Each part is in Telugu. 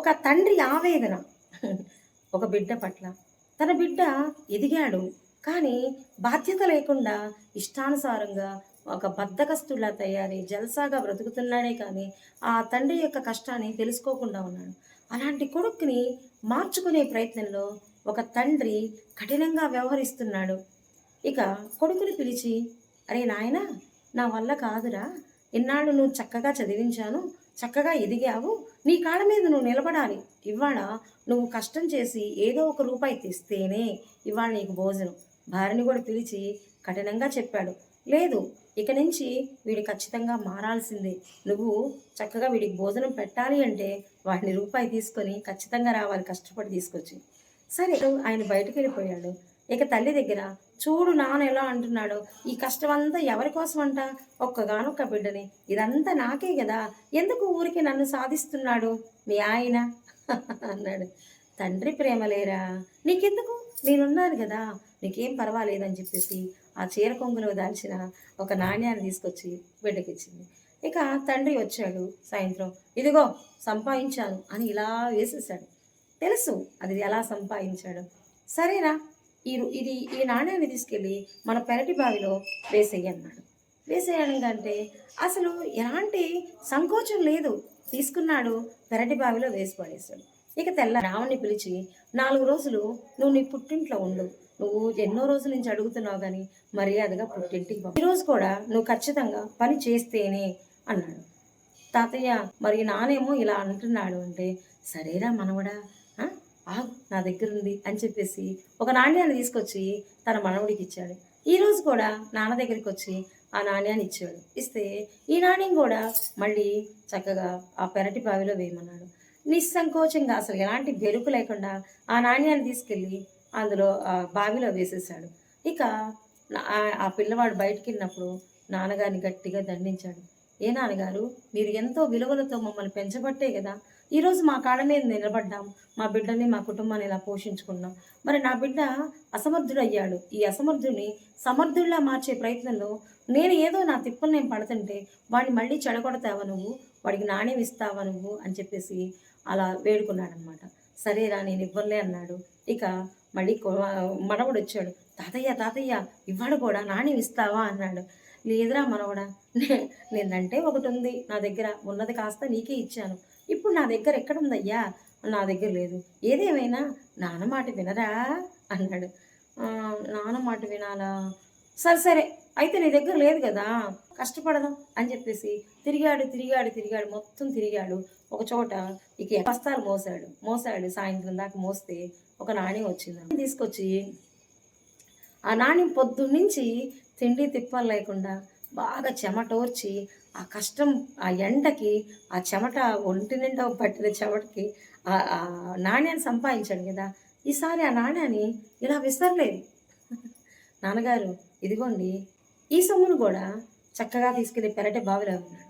ఒక తండ్రి ఆవేదన ఒక బిడ్డ పట్ల. తన బిడ్డ ఎదిగాడు. కానీ బాధ్యత లేకుండా ఇష్టానుసారంగా ఒక బద్ధకస్తులా తయారై జల్సాగా బ్రతుకుతున్నాడే కానీ ఆ తండ్రి యొక్క కష్టాన్ని తెలుసుకోకుండా ఉన్నాడు. అలాంటి కొడుకుని మార్చుకునే ప్రయత్నంలో ఒక తండ్రి కఠినంగా వ్యవహరిస్తున్నాడు. ఇక కొడుకుని పిలిచి అరే నాయన నా వల్ల కాదురా. ఇన్నాళ్ళు నువ్వు చక్కగా చదివించాను. చక్కగా ఎదిగావు. నీ కాళ్ళ మీద నువ్వు నిలబడాలి. ఇవాళ నువ్వు కష్టం చేసి ఏదో ఒక రూపాయి తెస్తేనే ఇవాళ నీకు భోజనం. భార్యని కూడా పిలిచి కఠినంగా చెప్పాడు. లేదు ఇక నుంచి వీడు ఖచ్చితంగా మారాల్సిందే. నువ్వు చక్కగా వీడికి భోజనం పెట్టాలి అంటే వాడిని రూపాయి తీసుకొని ఖచ్చితంగా రావాలి కష్టపడి తీసుకొచ్చి. సరే ఆయన బయటకు వెళ్ళిపోయాడు. ఇక తల్లి దగ్గర చూడు నాన్న ఎలా అంటున్నాడు ఈ కష్టం అంతా ఎవరి కోసం అంట ఒక్కగానొక్క బిడ్డని. ఇదంతా నాకే కదా ఎందుకు ఊరికి నన్ను సాధిస్తున్నాడు? మీ ఆయన అన్నాడు. తండ్రి ప్రేమ లేరా? నీకెందుకు? నేనున్నాను కదా నీకేం పర్వాలేదని చెప్పేసి ఆ చీర కొంగులో దాల్చిన ఒక నాణ్యాన్ని తీసుకొచ్చి బిడ్డకిచ్చింది. ఇక తండ్రి వచ్చాడు సాయంత్రం. ఇదిగో సంపాదించాను అని ఇలా వేసేసాడు తెలుసు అది ఎలా సంపాదించాడు. సరేనా ఈ ఇది ఈ నాణ్యాన్ని తీసుకెళ్ళి మన పెరటి బావిలో వేసేయన్నాడు అన్నాడు. అసలు ఎలాంటి సంకోచం లేదు. తీసుకున్నాడు పెరటి బావిలో వేసి పడేశాడు. ఇక తెల్ల రావణ్ణి పిలిచి నాలుగు రోజులు నువ్వు నీ పుట్టింట్లో ఉండు. నువ్వు ఎన్నో రోజుల నుంచి అడుగుతున్నావు కానీ మర్యాదగా పుట్టింటికి ఈరోజు ఈ రోజు కూడా నువ్వు ఖచ్చితంగా పని చేస్తేనే అన్నాడు. తాతయ్య మరి నానేమో ఇలా అంటున్నాడు అంటే సరేరా మనవడా నా దగ్గర ఉంది అని చెప్పేసి ఒక నాణ్యాన్ని తీసుకొచ్చి తన మనవుడికి ఇచ్చాడు. ఈరోజు కూడా నాన్న దగ్గరికి వచ్చి ఆ నాణ్యాన్ని ఇచ్చాడు. ఇస్తే ఈ నాణ్యం కూడా మళ్ళీ చక్కగా ఆ పెరటి బావిలో వేయమన్నాడు. నిస్సంకోచంగా అసలు ఎలాంటి బెరుకు లేకుండా ఆ నాణ్యాన్ని తీసుకెళ్ళి అందులో ఆ బావిలో వేసేసాడు ఇక ఆ- ఆ పిల్లవాడు బయటికి వెళ్ళినప్పుడు నాన్నగారిని గట్టిగా దండించాడు. ఏ నాన్నగారు మీరు ఎంతో విలువలతో మమ్మల్ని పెంచబట్టే కదా ఈరోజు మా కాడ మీద నిలబడ్డాం. మా బిడ్డని మా కుటుంబాన్ని ఇలా పోషించుకున్నాం. మరి నా బిడ్డ అసమర్థుడయ్యాడు. ఈ అసమర్థుడిని సమర్థుడిలా మార్చే ప్రయత్నంలో నేను ఏదో నా తిప్పలు నేను పడుతుంటే వాడిని మళ్ళీ చెడగొడతావా నువ్వు? వాడికి నాణ్యం ఇస్తావా నువ్వు? అని చెప్పేసి అలా వేడుకున్నాడనమాట సరేరా నేను ఇవ్వలే అన్నాడు. ఇక మళ్ళీ మనవడు వచ్చాడు. తాతయ్య తాతయ్య ఇవ్వడు కూడా నాణ్యం ఇస్తావా? అన్నాడు. లేదురా మనవడా నేనంటే ఒకటి ఉంది. నా దగ్గర ఉన్నది కాస్త నీకే ఇచ్చాను. ఇప్పుడు నా దగ్గర ఎక్కడ ఉందయ్యా నా దగ్గర లేదు. ఏదేమైనా నాన్న మాట వినరా? అన్నాడు. నాన్న మాట వినాలా? సరే సరే అయితే నీ దగ్గర లేదు కదా. కష్టపడదాం అని చెప్పేసి తిరిగాడు తిరిగాడు తిరిగాడు మొత్తం తిరిగాడు. ఒక చోట ఇక బస్తాలు మోసాడు. మోసాడు. సాయంత్రం దాకా మోస్తే ఒక నాణ్యం వచ్చింది. తీసుకొచ్చి ఆ నాణ్యం పొద్దున్నుంచి తిండి తిప్పలు లేకుండా బాగా చెమటోర్చి ఆ కష్టం ఆ ఎండకి ఆ చెమట ఒంటి నిండా పట్టిన చెమటకి ఆ నాణ్యాన్ని సంపాదించాడు కదా. ఈసారి ఆ నాణ్యాన్ని ఇలా విసరలేదు. నాన్నగారు ఇదిగోండి ఈ సొమ్మును కూడా చక్కగా తీసుకెళ్ళి పెరటే బావిలో ఉన్నాడు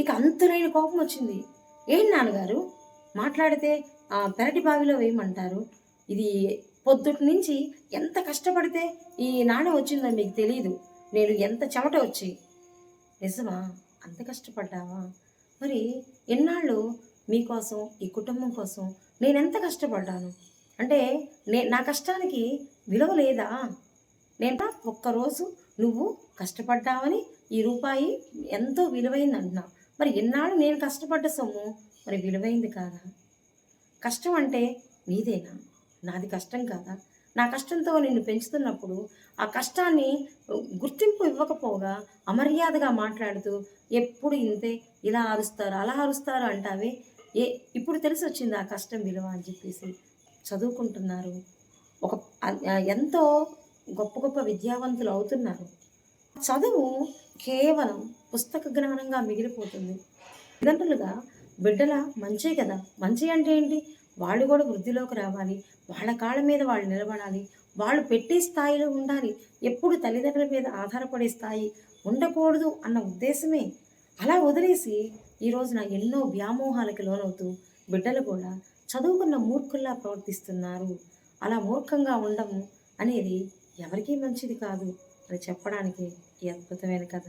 ఇక అంతులేని కోపం వచ్చింది. ఏంటి నాన్నగారు? మాట్లాడితే ఆ పెరటి బావిలో వేయమంటారు. ఇది పొద్దుటి నుంచి ఎంత కష్టపడితే ఈ నాణ్యం వచ్చిందో మీకు తెలియదు నేను ఎంత చెమట వచ్చి నిజమా? అంత కష్టపడ్డావా? మరి ఎన్నాళ్ళు మీకోసం ఈ కుటుంబం కోసం నేను ఎంత కష్టపడ్డాను? అంటే నే నా కష్టానికి విలువ లేదా? నేను? ఒక్కరోజు నువ్వు కష్టపడ్డావని ఈ రూపాయి ఎంతో విలువైంది అంటున్నావు. మరి ఎన్నాళ్ళు నేను కష్టపడ్డ సొమ్ము? మరి విలువైంది కాదా? కష్టం అంటే నీదేనా? నాది కష్టం కాదా? నా కష్టంతో నిన్ను పెంచుతున్నప్పుడు ఆ కష్టాన్ని గుర్తింపు ఇవ్వకపోగా అమర్యాదగా మాట్లాడుతూ ఎప్పుడు ఇంతే? ఇలా అరుస్తారు అలా అరుస్తారు అంటావే. ఏ ఇప్పుడు తెలిసి వచ్చింది ఆ కష్టం విలువ అని చెప్పేసి చదువుకుంటున్నారు. ఒక ఎంతో గొప్ప గొప్ప విద్యావంతులు అవుతున్నారు. చదువు కేవలం పుస్తక జ్ఞానంగా మిగిలిపోతుంది. తల్లిదండ్రులుగా బిడ్డల మంచే కదా. మంచి అంటే ఏంటి? వాళ్ళు కూడా వృద్ధిలోకి రావాలి. వాళ్ళ కాళ్ళ మీద వాళ్ళు నిలబడాలి. వాళ్ళు పెట్టే స్థాయిలో ఉండాలి. ఎప్పుడు తల్లిదండ్రుల మీద ఆధారపడే స్థాయి ఉండకూడదు అన్న ఉద్దేశమే. అలా వదిలేసి ఈ రోజున ఎన్నో వ్యామోహాలకి లోనవుతూ బిడ్డలు కూడా చదువుకున్న మూర్ఖుల్లా ప్రవర్తిస్తున్నారు. అలా మూర్ఖంగా ఉండము అనేది ఎవరికీ మంచిది కాదు అని చెప్పడానికి ఈ అద్భుతమైన కథ.